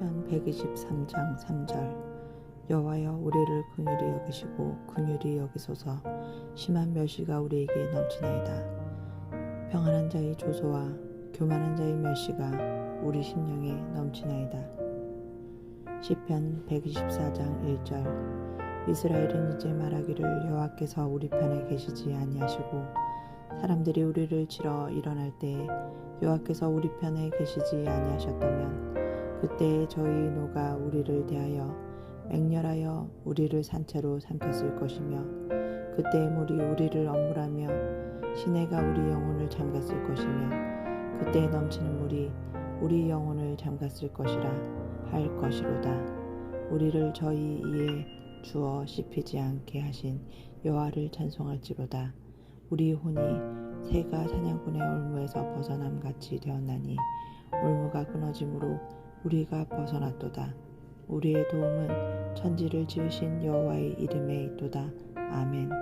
시편 123장 3절. 여호와여 우리를 긍휼히 여기시고 긍휼히 여기소서. 심한 멸시가 우리에게 넘치나이다. 평안한 자의 조소와 교만한 자의 멸시가 우리 심령에 넘치나이다. 시편 124장 1절. 이스라엘은 이제 말하기를 여호와께서 우리 편에 계시지 아니하시고 사람들이 우리를 치러 일어날 때에 여호와께서 우리 편에 계시지 아니하셨다면 그때에 저희 노가 우리를 대하여 맹렬하여 우리를 산채로 삼켰을 것이며 그때의 물이 우리를 엄물하며 시내가 우리 영혼을 잠갔을 것이며 그때에 넘치는 물이 우리 영혼을 잠갔을 것이라 할 것이로다. 우리를 저희 이에 주어 씹히지 않게 하신 여호와를 찬송할지로다. 우리 혼이 새가 사냥꾼의 올무에서 벗어남 같이 되었나니 올무가 끊어짐으로 우리가 벗어났도다. 우리의 도움은 천지를 지으신 여호와의 이름에 있도다. 아멘.